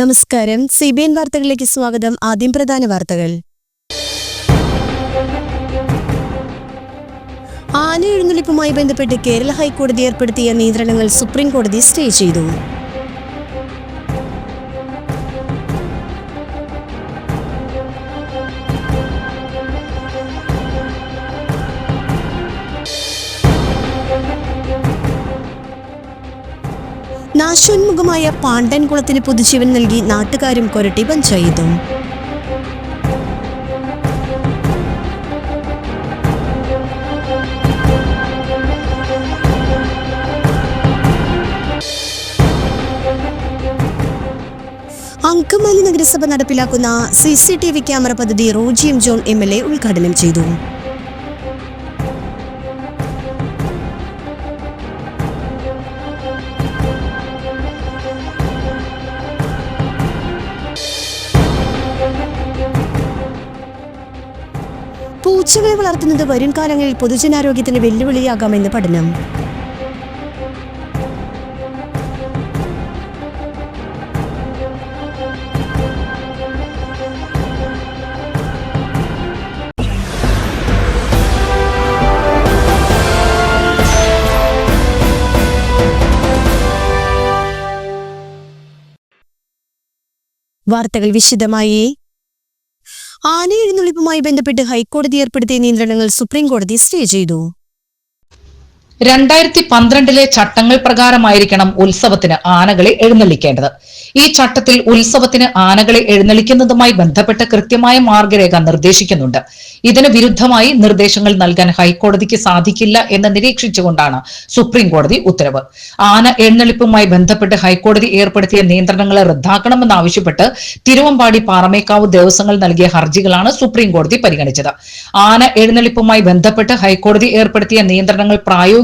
നമസ്കാരം. C B N വാർത്തകളിലേക്ക് സ്വാഗതം. ആദ്യം പ്രധാന വാർത്തകൾ. ആന എഴുന്നള്ളിപ്പുമായി ബന്ധപ്പെട്ട് കേരള ഹൈക്കോടതി ഏർപ്പെടുത്തിയ നിയന്ത്രണങ്ങൾ സുപ്രീം കോടതി സ്റ്റേ ചെയ്തു. നാശോന്മുഖമായ പാണ്ഡൻകുളത്തിന് പുതുജീവൻ നൽകി നാട്ടുകാരും കൊരട്ടി പഞ്ചായത്തും. അങ്കമാലി നഗരസഭ നടപ്പിലാക്കുന്ന C C T V camera പദ്ധതി Roji M John M L A ഉദ്ഘാടനം ചെയ്തു. പൂച്ചകളെ വളർത്തുന്നത് വരും കാലങ്ങളിൽ പൊതുജനാരോഗ്യത്തിന് വെല്ലുവിളിയാകാമെന്ന് പഠനം. വാർത്തകൾ വിശദമായി ആന എഴുന്നള്ളിപ്പുമായി ബന്ധപ്പെട്ട് ഹൈക്കോടതി ഏർപ്പെടുത്തിയ നിയന്ത്രണങ്ങൾ സുപ്രീം കോടതി സ്റ്റേ ചെയ്തു. രണ്ടായിരത്തി പന്ത്രണ്ടിലെ ചട്ടങ്ങൾ പ്രകാരമായിരിക്കണം ഉത്സവത്തിന് ആനകളെ എഴുന്നള്ളിക്കേണ്ടത്. ഈ ചട്ടത്തിൽ ഉത്സവത്തിന് ആനകളെ എഴുന്നള്ളിക്കുന്നതുമായി ബന്ധപ്പെട്ട കൃത്യമായ മാർഗരേഖ നിർദ്ദേശിക്കുന്നുണ്ട്. ഇതിന് വിരുദ്ധമായി നിർദ്ദേശങ്ങൾ നൽകാൻ ഹൈക്കോടതിക്ക് സാധിക്കില്ല എന്ന് നിരീക്ഷിച്ചുകൊണ്ടാണ് സുപ്രീം കോടതി ഉത്തരവ്. ആന എഴുന്നള്ളിപ്പുമായി ബന്ധപ്പെട്ട് ഹൈക്കോടതി ഏർപ്പെടുത്തിയ നിയന്ത്രണങ്ങളെ റദ്ദാക്കണമെന്നാവശ്യപ്പെട്ട് തിരുവമ്പാടി പാറമേക്കാവ് ദേവസ്വങ്ങൾ നൽകിയ ഹർജികളാണ് സുപ്രീം കോടതി പരിഗണിച്ചത്. ആന എഴുന്നള്ളിപ്പുമായി ബന്ധപ്പെട്ട് ഹൈക്കോടതി ഏർപ്പെടുത്തിയ നിയന്ത്രണങ്ങൾ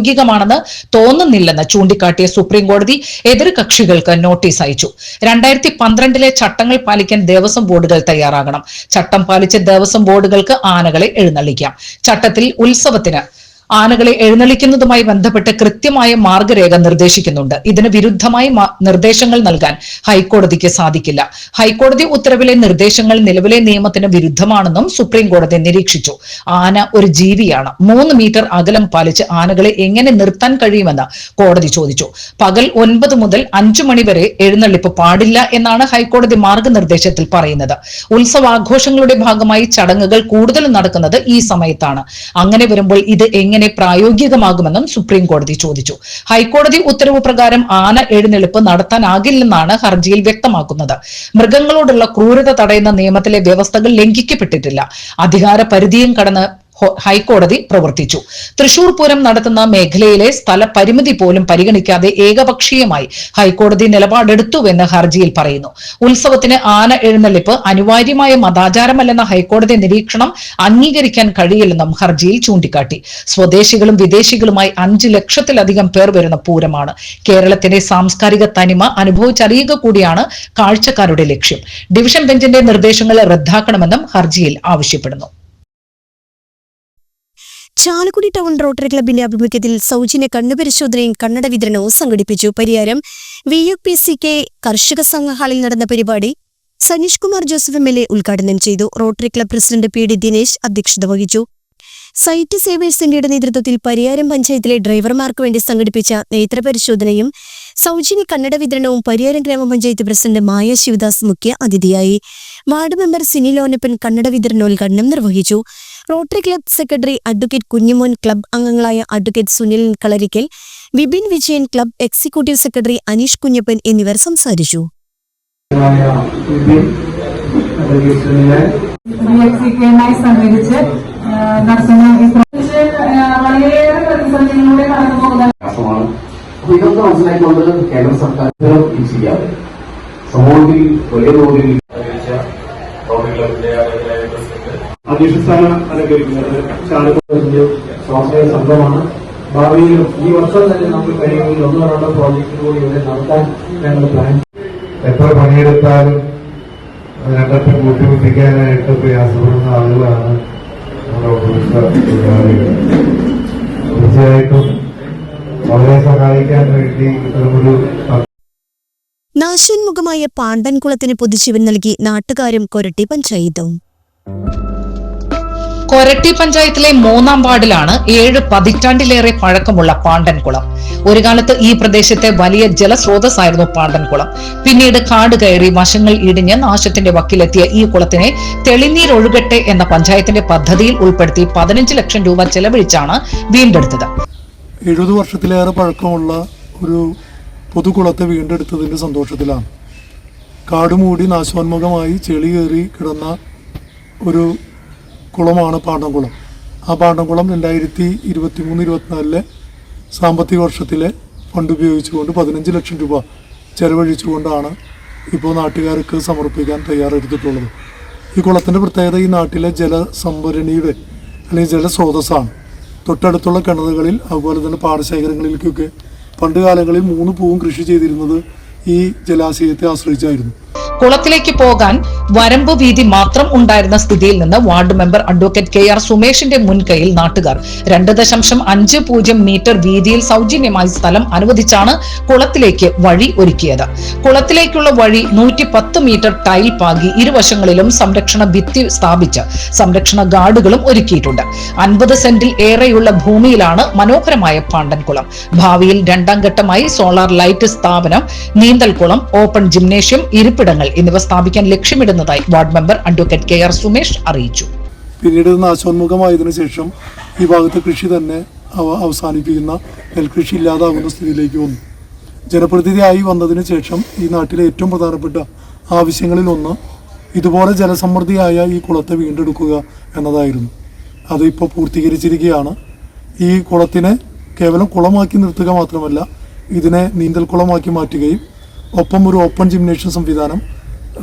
പ്രായോഗികമാണെന്ന് തോന്നുന്നില്ലെന്ന് ചൂണ്ടിക്കാട്ടിയ സുപ്രീം കോടതി എതിർ കക്ഷികൾക്ക് നോട്ടീസ് അയച്ചു. രണ്ടായിരത്തി പന്ത്രണ്ടിലെ ചട്ടങ്ങൾ പാലിക്കാൻ ദേവസ്വം ബോർഡുകൾ തയ്യാറാകണം. ചട്ടം പാലിച്ച് ദേവസ്വം ബോർഡുകൾക്ക് ആനകളെ എഴുന്നള്ളിക്കാം. ചട്ടത്തിൽ ഉത്സവത്തിന് ആനകളെ എഴുന്നള്ളിക്കുന്നതുമായി ബന്ധപ്പെട്ട് കൃത്യമായ മാർഗരേഖ നിർദ്ദേശിക്കുന്നുണ്ട്. ഇതിന് വിരുദ്ധമായി നിർദ്ദേശങ്ങൾ നൽകാൻ ഹൈക്കോടതിക്ക് സാധിക്കില്ല. ഹൈക്കോടതി ഉത്തരവിലെ നിർദ്ദേശങ്ങൾ നിലവിലെ നിയമത്തിന് വിരുദ്ധമാണെന്നും സുപ്രീം കോടതി നിരീക്ഷിച്ചു. ആന ഒരു ജീവിയാണ്. മൂന്ന് മീറ്റർ അകലം പാലിച്ച് ആനകളെ എങ്ങനെ നിർത്താൻ കഴിയുമെന്ന് കോടതി ചോദിച്ചു. പകൽ ഒൻപത് മുതൽ അഞ്ചു മണിവരെ എഴുന്നള്ളിപ്പ് പാടില്ല എന്നാണ് ഹൈക്കോടതി മാർഗനിർദ്ദേശത്തിൽ പറയുന്നത്. ഉത്സവാഘോഷങ്ങളുടെ ഭാഗമായി ചടങ്ങുകൾ കൂടുതൽ നടക്കുന്നത് ഈ സമയത്താണ്. അങ്ങനെ വരുമ്പോൾ ഇത് എങ്ങനെ പ്രായോഗികമാകുമെന്നും സുപ്രീം കോടതി ചോദിച്ചു. ഹൈക്കോടതി ഉത്തരവ് പ്രകാരം ആന എഴുന്നള്ളിപ്പ് നടത്താനാകില്ലെന്നാണ് ഹർജിയിൽ വ്യക്തമാക്കുന്നത്. മൃഗങ്ങളോടുള്ള ക്രൂരത തടയുന്ന നിയമത്തിലെ വ്യവസ്ഥകൾ ലംഘിക്കപ്പെട്ടിട്ടില്ല. അധികാര പരിധിയും കടന്ന് ഹൈക്കോടതി പ്രവർത്തിച്ചു. തൃശൂർ പൂരം നടത്തുന്ന മേഖലയിലെ സ്ഥല പരിമിതി പോലും പരിഗണിക്കാതെ ഏകപക്ഷീയമായി ഹൈക്കോടതി നിലപാടെടുത്തുവെന്ന് ഹർജിയിൽ പറയുന്നു. ഉത്സവത്തിന് ആന എഴുന്നള്ളിപ്പ് അനിവാര്യമായ മതാചാരമല്ലെന്ന ഹൈക്കോടതി നിരീക്ഷണം അംഗീകരിക്കാൻ കഴിയില്ലെന്നും ഹർജിയിൽ ചൂണ്ടിക്കാട്ടി. സ്വദേശികളും വിദേശികളുമായി അഞ്ച് ലക്ഷത്തിലധികം പേർ വരുന്ന പൂരമാണ്. കേരളത്തിന്റെ സാംസ്കാരിക തനിമ അനുഭവിച്ചറിയുക കൂടിയാണ് കാഴ്ചക്കാരുടെ ലക്ഷ്യം. ഡിവിഷൻ ബെഞ്ചിന്റെ നിർദ്ദേശങ്ങൾ റദ്ദാക്കണമെന്നും ഹർജിയിൽ ആവശ്യപ്പെടുന്നു. ചാലക്കുടി ടൗൺ റോട്ടറി ക്ലബിന്റെ ആഭിമുഖ്യത്തിൽ സൗജന്യ കണ്ണുപരിശോധനയും കണ്ണട വിതരണവും സംഘടിപ്പിച്ചു. Pariyaram V U P C K കർഷക സംഘ ഹാളിൽ നടന്ന പരിപാടി Saneesh Kumar Joseph M L A ഉദ്ഘാടനം ചെയ്തു. Rotary Club President P D Dinesh അധ്യക്ഷത വഹിച്ചു. സൈറ്റ് സേവേഴ്സ് ഇന്ത്യയുടെ നേതൃത്വത്തിൽ പരിയാരം പഞ്ചായത്തിലെ ഡ്രൈവർമാർക്ക് വേണ്ടി സംഘടിപ്പിച്ച നേത്രപരിശോധനയും സൗജന്യ കന്നഡ വിതരണവും പരിയാരം ഗ്രാമപഞ്ചായത്ത് പ്രസിഡന്റ് മായ ശിവദാസ് മുഖ്യ അതിഥിയായി. വാർഡ് മെമ്പർ സിനി ലോനപ്പൻ കന്നഡ വിതരണോദ്ഘാടനം നിർവഹിച്ചു. Rotary Club secretary advocate Kunjumon club അംഗങ്ങളായ advocate Sunil Kalarikkal Vipin Vijayan club executive secretary Aneesh Kunjappan എന്നിവർ സംസാരിച്ചു. ായി സഹകരിച്ച് ആ, നടത്തുന്ന ഈ പ്രൊജക്ട് വളരെയേറെ പ്രതിസന്ധികളിലൂടെ കടന്നു പോകുന്ന അപ്പൊ ഇതൊക്കെ മനസ്സിലാക്കിക്കൊണ്ട് കേന്ദ്ര സർക്കാർ ചെയ്യാതെ. സമൂഹത്തിൽ വലിയ തോതിൽ അധ്യക്ഷ സ്ഥാനം അലങ്കരിക്കുന്നത് സ്വാശ്രയ സംഭവമാണ്. ഭാവിയിലും ഈ വർഷം തന്നെ നമുക്ക് കഴിയുമെങ്കിൽ ഒന്നോ രണ്ടോ പ്രോജക്റ്റ് കൂടി ഇവിടെ നടത്താൻ ഞങ്ങൾ പ്ലാൻ എത്ര പണിയെടുത്താലും രണ്ടത്തെ ബുദ്ധിമുട്ടിക്കാനായിട്ട് പ്രയാസപ്പെടുന്ന ആളുകളാണ് നമ്മുടെ ഓട്ടോറിക്ഷ തൊഴിലാളികൾ തീർച്ചയായിട്ടും അവരെ സഹായിക്കാൻ വേണ്ടി ഇത്തരമൊരു നാശോന്മുഖമായ പാണ്ടൻകുളത്തിന് പൊതുജീവൻ നൽകി നാട്ടുകാരും കൊരട്ടി പഞ്ചായത്തും. കൊരട്ടി പഞ്ചായത്തിലെ മൂന്നാം വാർഡിലാണ് ഏഴ് പതിറ്റാണ്ടിലേറെ പഴക്കമുള്ള പാണ്ടൻകുളം. ഒരു കാലത്ത് ഈ പ്രദേശത്തെ വലിയ ജലസ്രോതസ്സായിരുന്നു പാണ്ടൻകുളം. പിന്നീട് കാട് കയറി വശങ്ങൾ ഇടിഞ്ഞ് നാശത്തിന്റെ വക്കിലെത്തിയ ഈ കുളത്തിനെ തെളിനീരൊഴുകട്ടെ എന്ന പഞ്ചായത്തിന്റെ പദ്ധതിയിൽ ഉൾപ്പെടുത്തി പതിനഞ്ച് ലക്ഷം രൂപ ചെലവഴിച്ചാണ് വീണ്ടെടുത്തത്. എഴുപത് വർഷത്തിലേറെ പഴക്കമുള്ള ഒരു പൊതുകുളത്തെ വീണ്ടെടുത്തതിന്റെ സന്തോഷത്തിലാണ്. കാടുമൂടി നാശോന്മുഖമായി ചെളി കയറി കിടന്ന ഒരു കുളമാണ് പാണ്ടംകുളം. ആ പാണ്ടംകുളം രണ്ടായിരത്തി ഇരുപത്തി മൂന്ന് ഇരുപത്തിനാലിലെ സാമ്പത്തിക വർഷത്തിലെ ഫണ്ട് ഉപയോഗിച്ചുകൊണ്ട് പതിനഞ്ച് ലക്ഷം രൂപ ചെലവഴിച്ചുകൊണ്ടാണ് ഇപ്പോൾ നാട്ടുകാർക്ക് സമർപ്പിക്കാൻ തയ്യാറെടുത്തിട്ടുള്ളത്. ഈ കുളത്തിന്റെ പ്രത്യേകത ഈ നാട്ടിലെ ജലസംഭരണിയുടെ അല്ലെങ്കിൽ ജലസ്രോതസ്സാണ്. തൊട്ടടുത്തുള്ള കിണറുകളിൽ അതുപോലെ തന്നെ പാടശേഖരങ്ങളിലേക്കൊക്കെ പണ്ട് കാലങ്ങളിൽ മൂന്ന് പൂവും കൃഷി ചെയ്തിരുന്നത് ഈ ജലാശയത്തെ ആശ്രയിച്ചായിരുന്നു. കുളത്തിലേക്ക് പോകാൻ വരമ്പ് വീതി മാത്രം ഉണ്ടായിരുന്ന സ്ഥിതിയിൽ നിന്ന് ward member advocate K R സുമേഷിന്റെ മുൻകൈയിൽ നാട്ടുകാർ രണ്ട് ദശാംശം അഞ്ച് പൂജ്യം മീറ്റർ വീതിയിൽ സൗജന്യമായി സ്ഥലം അനുവദിച്ചാണ് കുളത്തിലേക്ക് വഴി ഒരുക്കിയത്. കുളത്തിലേക്കുള്ള വഴി നൂറ്റി പത്ത് മീറ്റർ ടൈൽ പാകി ഇരുവശങ്ങളിലും സംരക്ഷണ ഭിത്തി സ്ഥാപിച്ച് സംരക്ഷണ ഗാർഡുകളും ഒരുക്കിയിട്ടുണ്ട്. അൻപത് സെന്റിൽ ഏറെയുള്ള ഭൂമിയിലാണ് മനോഹരമായ പാണ്ടൻകുളം ഭാവിയിൽ രണ്ടാം ഘട്ടമായി സോളാർ ലൈറ്റ് സ്ഥാപനം നീന്തൽക്കുളം ഓപ്പൺ ജിംനേഷ്യം ഇരിപ്പിടങ്ങൾ എന്നിവ സ്ഥാപിക്കാൻ ലക്ഷ്യമിടുന്നതായി ward member advocate K R Sumesh അറിയിച്ചു. പിന്നീട് നാശോന്മുഖമായതിനു ശേഷം ഈ ഭാഗത്ത് കൃഷി തന്നെ അവ അവസാനിപ്പിക്കുന്ന നെൽകൃഷി ഇല്ലാതാകുന്ന സ്ഥിതിയിലേക്ക് വന്നു. ജനപ്രതിനിധിയായി വന്നതിന് ശേഷം ഈ നാട്ടിലെ ഏറ്റവും പ്രധാനപ്പെട്ട ആവശ്യങ്ങളിൽ ഒന്ന് ഇതുപോലെ ജലസമൃദ്ധിയായ ഈ കുളത്തെ വീണ്ടെടുക്കുക എന്നതായിരുന്നു. അത് ഇപ്പോൾ പൂർത്തീകരിച്ചിരിക്കുകയാണ്. ഈ കുളത്തിനെ കേവലം കുളമാക്കി നിർത്തുക മാത്രമല്ല ഇതിനെ നീന്തൽ കുളമാക്കി മാറ്റുകയും ഒപ്പം ഒരു ഓപ്പൺ ജിംനേഷ്യം സംവിധാനം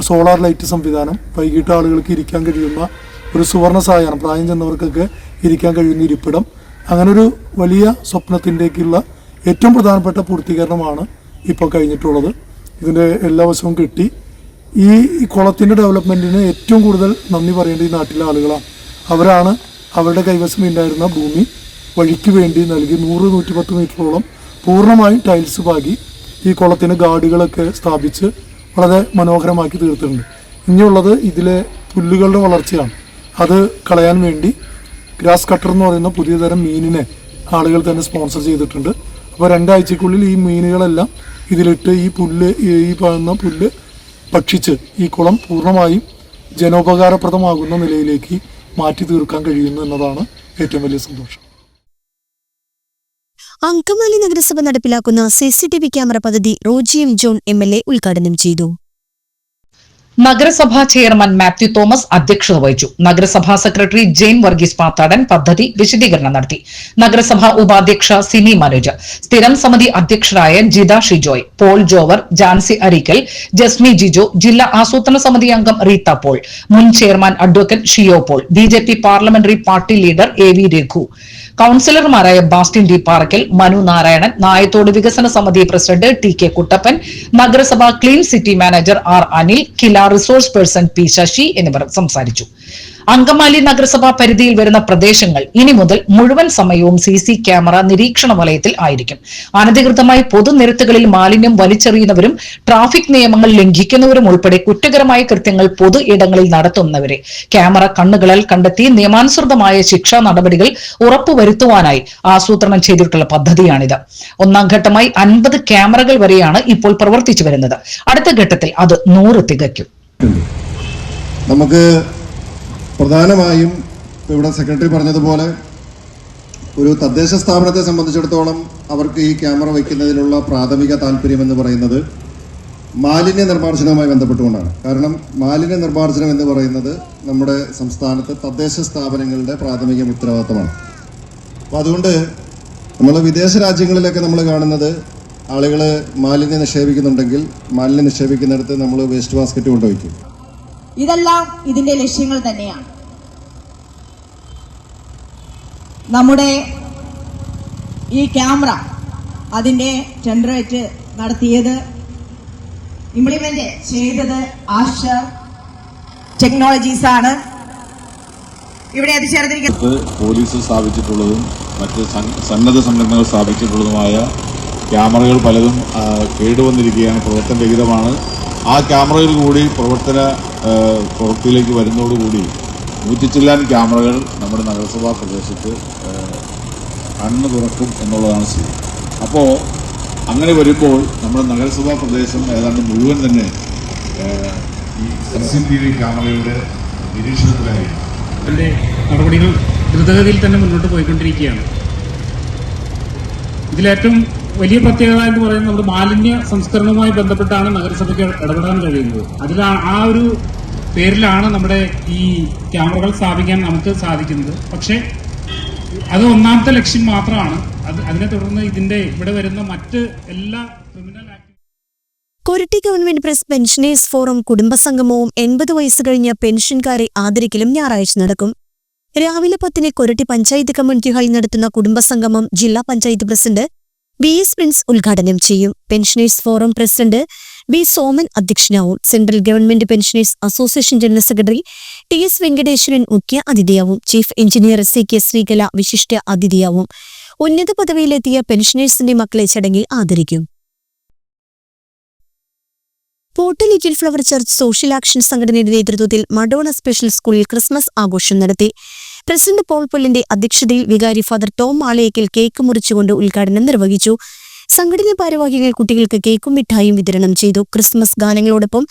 സോളാർ ലൈറ്റ് സംവിധാനം വൈകിട്ട് ആളുകൾക്ക് ഇരിക്കാൻ കഴിയുന്ന ഒരു സുവർണ സായാഹ്നം പ്രായം ചെന്നവർക്കൊക്കെ ഇരിക്കാൻ കഴിയുന്ന ഇരിപ്പിടം. അങ്ങനെ ഒരു വലിയ സ്വപ്നത്തിന്റെക്കുള്ള ഏറ്റവും പ്രധാനപ്പെട്ട പൂർത്തീകരണമാണ് ഇപ്പോൾ കഴിഞ്ഞിട്ടുള്ളത്. ഇതിന്റെ എല്ലാ വശവും കിട്ടി. ഈ ഈ കുളത്തിന്റെ ഡെവലപ്മെന്റിന് ഏറ്റവും കൂടുതൽ നന്ദി പറയേണ്ട ഈ നാട്ടിലെ ആളുകളാണ്. അവരാണ് അവരുടെ കൈവശം ഉണ്ടായിരുന്ന ഭൂമി വഴിക്ക് വേണ്ടി നൽകി നൂറ് നൂറ്റി പത്ത് മീറ്ററോളം പൂർണമായും ടൈൽസ് പാകി ഈ കുളത്തിന് ഗാർഡുകളൊക്കെ സ്ഥാപിച്ച് വളരെ മനോഹരമാക്കി തീർത്തിട്ടുണ്ട്. ഇനിയുള്ളത് ഇതിലെ പുല്ലുകളുടെ വളർച്ചയാണ്. അത് കളയാൻ വേണ്ടി ഗ്രാസ് കട്ടർ എന്ന് പറയുന്ന പുതിയ തരം മീനിനെ ആളുകൾ തന്നെ സ്പോൺസർ ചെയ്തിട്ടുണ്ട്. അപ്പോൾ രണ്ടാഴ്ചക്കുള്ളിൽ ഈ മീനുകളെല്ലാം ഇതിലിട്ട് ഈ പുല്ല് ഈ- പറയുന്ന പുല്ല് ഭക്ഷിച്ച് ഈ കുളം പൂർണമായും ജനോപകാരപ്രദമാകുന്ന നിലയിലേക്ക് മാറ്റി തീർക്കാൻ കഴിയുന്നു എന്നതാണ് ഏറ്റവും വലിയ സന്തോഷം. അങ്കമാലി നഗരസഭ നടപ്പിലാക്കുന്ന സിസിടിവി ക്യാമറ പദ്ധതി റോജി എം ജോൺ എ ഉദ്ഘാടനം ചെയ്തു. നഗരസഭാ ചെയർമാൻ മാത്യു തോമസ് അധ്യക്ഷത വഹിച്ചു. നഗരസഭാ സെക്രട്ടറി ജെയിൻ വർഗീസ് പാത്താടൻ പദ്ധതി വിശദീകരണം നടത്തി. നഗരസഭാ ഉപാധ്യക്ഷ സിനി മനോജ്. സ്ഥിരം സമിതി അധ്യക്ഷരായ ജിത ഷിജോയ്. പോൾ ജോവർ ജാൻസി അരീക്കൽ ജസ്മി ജിജോ ജില്ലാ ആസൂത്രണ സമിതി അംഗം റീത്ത പോൾ മുൻ chairman advocate Shiyo Paul B J P parliamentary party leader A V Raghu. കൌൺസിലർമാരായ Bastin D Parakkal Manu Narayanan Nayathode വികസന സമിതി പ്രസിഡന്റ് ടി കെ കുട്ടപ്പൻ നഗരസഭാ clean city manager R Anil Kila resource person P Sasi എന്നിവർ സംസാരിച്ചു. അങ്കമാലി നഗരസഭാ പരിധിയിൽ വരുന്ന പ്രദേശങ്ങൾ ഇനി മുതൽ മുഴുവൻ സമയവും സി സി ക്യാമറ നിരീക്ഷണ വലയത്തിൽ ആയിരിക്കും. അനധികൃതമായി പൊതുനിരത്തുകളിൽ മാലിന്യം വലിച്ചെറിയുന്നവരും ട്രാഫിക് നിയമങ്ങൾ ലംഘിക്കുന്നവരും ഉൾപ്പെടെ കുറ്റകരമായ കൃത്യങ്ങൾ പൊതു ഇടങ്ങളിൽ നടത്തുന്നവരെ. ക്യാമറ കണ്ണുകളാൽ കണ്ടെത്തി നിയമാനുസൃതമായ ശിക്ഷാ നടപടികൾ ഉറപ്പുവരുത്തുവാനായി ആസൂത്രണം ചെയ്തിട്ടുള്ള പദ്ധതിയാണിത്. ഒന്നാം ഘട്ടമായി അൻപത് ക്യാമറകൾ വരെയാണ് ഇപ്പോൾ പ്രവർത്തിച്ചു വരുന്നത്. അടുത്ത ഘട്ടത്തിൽ അത് നൂറ് തികയ്ക്കും. നമുക്ക് പ്രധാനമായും ഇവിടെ സെക്രട്ടറി പറഞ്ഞതുപോലെ ഒരു തദ്ദേശ സ്ഥാപനത്തെ സംബന്ധിച്ചിടത്തോളം അവർക്ക് ഈ ക്യാമറ വയ്ക്കുന്നതിനുള്ള പ്രാഥമിക താല്പര്യം എന്ന് പറയുന്നത് മാലിന്യ നിർമ്മാർജനവുമായി ബന്ധപ്പെട്ടുകൊണ്ടാണ്. കാരണം മാലിന്യ നിർമ്മാർജനം എന്ന് പറയുന്നത് നമ്മുടെ സംസ്ഥാനത്ത് തദ്ദേശ സ്ഥാപനങ്ങളുടെ പ്രാഥമിക ഉത്തരവാദിത്തമാണ്. അപ്പോൾ അതുകൊണ്ട് നമ്മൾ വിദേശ രാജ്യങ്ങളിലൊക്കെ നമ്മൾ കാണുന്നത് ആളുകൾ മാലിന്യം നിക്ഷേപിക്കുന്നുണ്ടെങ്കിൽ മാലിന്യം നിക്ഷേപിക്കുന്നിടത്ത് നമ്മൾ വേസ്റ്റ് ബാസ്ക്കറ്റ് കൊണ്ടുവയ്ക്കും. ഇതെല്ലാം ഇതിന്റെ ലക്ഷ്യങ്ങൾ തന്നെയാണ്. നമ്മുടെ ഈ ക്യാമറ അതിന്റെ ടെൻഡറേറ്റ് നടത്തിയത് ഇംപ്ലിമെന്റ് ചെയ്തത് ആശ ടെക്നോളജീസ് ആണ്. ഇവിടെ എത്തിച്ചേർന്നിരിക്കുന്നത് പോലീസ് സ്ഥാപിച്ചിട്ടുള്ളതും മറ്റ് സന്നദ്ധ സംഘടനകൾ സ്ഥാപിച്ചിട്ടുള്ളതുമായ ക്യാമറകൾ പലതും കേടുവന്നിരിക്കുകയാണ് പ്രവർത്തന രഹിതമാണ് ആ ക്യാമറയിൽ കൂടി പ്രവർത്തന പ്രവൃത്തിയിലേക്ക് വരുന്നതോടുകൂടി നൂറ്റിച്ചില്ലാൻ ക്യാമറകൾ നമ്മുടെ നഗരസഭാ പ്രദേശത്ത് കണ്ണു തുറക്കും എന്നുള്ളതാണ് സ്ഥിതി. അപ്പോൾ അങ്ങനെ വരുമ്പോൾ നമ്മുടെ നഗരസഭാ പ്രദേശം ഏതാണ്ട് മുഴുവൻ തന്നെ സി സി ടി വി ക്യാമറയുടെ നിരീക്ഷണത്തിലായിരിക്കും. അതിന്റെ നടപടികൾ ദ്രുതഗതിയിൽ തന്നെ മുന്നോട്ട് പോയിക്കൊണ്ടിരിക്കുകയാണ്. ഇതിലേറ്റവും വലിയ പ്രത്യേകത എന്ന് പറയുന്നത് നമ്മുടെ മാലിന്യ സംസ്കരണവുമായി ബന്ധപ്പെട്ടാണ് നഗരസഭയ്ക്ക് ഇടപെടാൻ കഴിയുന്നത്. അതിൽ ആ ഒരു പേരിലാണ് നമ്മുടെ ഈ ക്യാമറകൾ സ്ഥാപിക്കാൻ നമുക്ക് സാധിക്കുന്നത്. പക്ഷേ അത് ഒന്നാമത്തെ ലക്ഷ്യം മാത്രമാണ്. അത് അതിനെ തുടർന്ന് ഇതിന്റെ ഇവിടെ വരുന്ന മറ്റ് എല്ലാ criminal Koratty Government Press Pensioners Forum കുടുംബസംഗമവും എൺപത് വയസ്സ് കഴിഞ്ഞ പെൻഷൻകാരെ ആദരിക്കലും ഞായറാഴ്ച നടക്കും. രാവിലെ പത്തിന് കൊരട്ടി പഞ്ചായത്ത് കമ്മ്യൂണിറ്റി ഹാളിൽ നടത്തുന്ന കുടുംബസംഗമം ജില്ലാ panchayat president B S Prince ഉദ്ഘാടനം ചെയ്യും. Pensioners Forum president B Soman അധ്യക്ഷനാവും. Central Government Pensioners Association general secretary T S Venkateswaran മുഖ്യ അതിഥിയാവും. Chief engineer C K Sreekala വിശിഷ്ട അതിഥിയാവും. ഉന്നത പദവിയിലെത്തിയ പെൻഷനേഴ്സിന്റെ മക്കളെ ചടങ്ങിൽ ആദരിക്കും. Port Little Flower Church social action സംഘടനയുടെ നേതൃത്വത്തിൽ മഡോണ സ്പെഷ്യൽ സ്കൂളിൽ ക്രിസ്മസ് ആഘോഷം നടത്തി. പ്രസിഡന്റ് പോൾ പൊല്ലിന്റെ അധ്യക്ഷതയിൽ വികാരി ഫാദർ ടോം മാളയക്കൽ കേക്ക് മുറിച്ചുകൊണ്ട് ഉദ്ഘാടനം നിർവഹിച്ചു. സംഘടന ഭാരവാഹികൾ കുട്ടികൾക്ക് കേക്കും മിഠായും വിതരണം ചെയ്തു. ക്രിസ്മസ് ഗാനങ്ങളോടൊപ്പം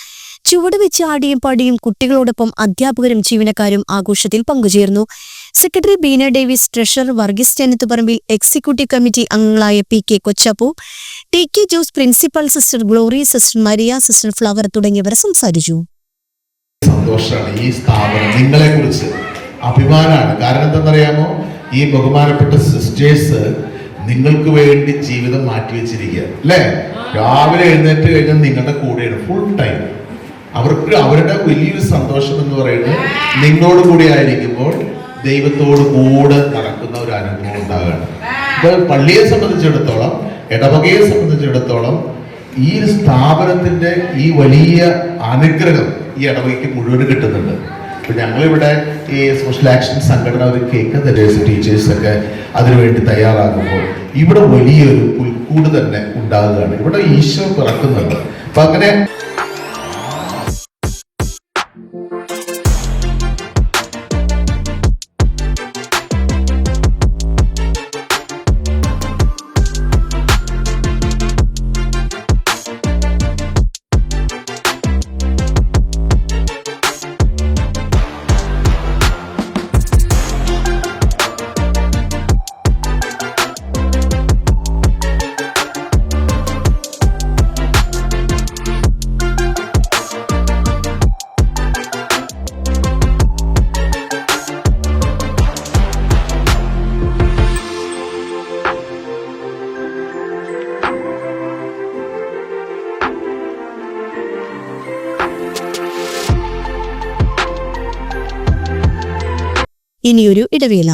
ചുവട് വെച്ച് ആടിയും പാടിയും കുട്ടികളോടൊപ്പം അധ്യാപകരും ജീവനക്കാരും ആഘോഷത്തിൽ പങ്കുചേർന്നു. Secretary Beena Davis treasurer Varghese Chennathuparambil executive committee അംഗങ്ങളായ P K Kochappu T K Jose principal sister Glory sister Maria sister Flower തുടങ്ങിയവർ സംസാരിച്ചു. സന്തോഷമാണ് ഈ സ്ഥാപനം നിങ്ങളെ കുറിച്ച് അഭിമാനമാണ് കാരണം എന്തെന്നറിയാമോ ഈ ബഹുമാനപ്പെട്ട സിസ്റ്റേഴ്സ് നിങ്ങൾക്ക് വേണ്ടി ജീവിതം മാറ്റിവെച്ചിരിക്കുക അല്ലേ? രാവിലെ എഴുന്നേറ്റ് കഴിഞ്ഞാൽ നിങ്ങളുടെ കൂടെയാണ് ഫുൾ ടൈം അവർക്ക് അവരുടെ വലിയൊരു സന്തോഷം എന്ന് പറയുന്നത് നിങ്ങളോട് കൂടി ആയിരിക്കുമ്പോൾ ദൈവത്തോട് കൂടെ നടക്കുന്ന ഒരു അനുഭവം ഉണ്ടാകുകയാണ്. ഇത് പള്ളിയെ സംബന്ധിച്ചിടത്തോളം ഇടവകയെ സംബന്ധിച്ചിടത്തോളം ഈ സ്ഥാപനത്തിന്റെ ഈ വലിയ അനുഗ്രഹം ഈ ഇടവകയ്ക്ക് മുഴുവൻ കിട്ടുന്നുണ്ട്. ഇപ്പൊ ഞങ്ങളിവിടെ ഈ സോഷ്യൽ ആക്ഷൻ സംഘടന ഒരു കേക്ക് തരേഴ്സ് ടീച്ചേഴ്സ് ഒക്കെ അതിനുവേണ്ടി തയ്യാറാകുമ്പോൾ ഇവിടെ വലിയൊരു പുൽക്കൂട് തന്നെ ഉണ്ടാകുകയാണ്. ഇവിടെ ഈശോ പിറക്കുന്നുണ്ട്. അപ്പൊ അങ്ങനെ ഇനിയൊരു ഇടവേള.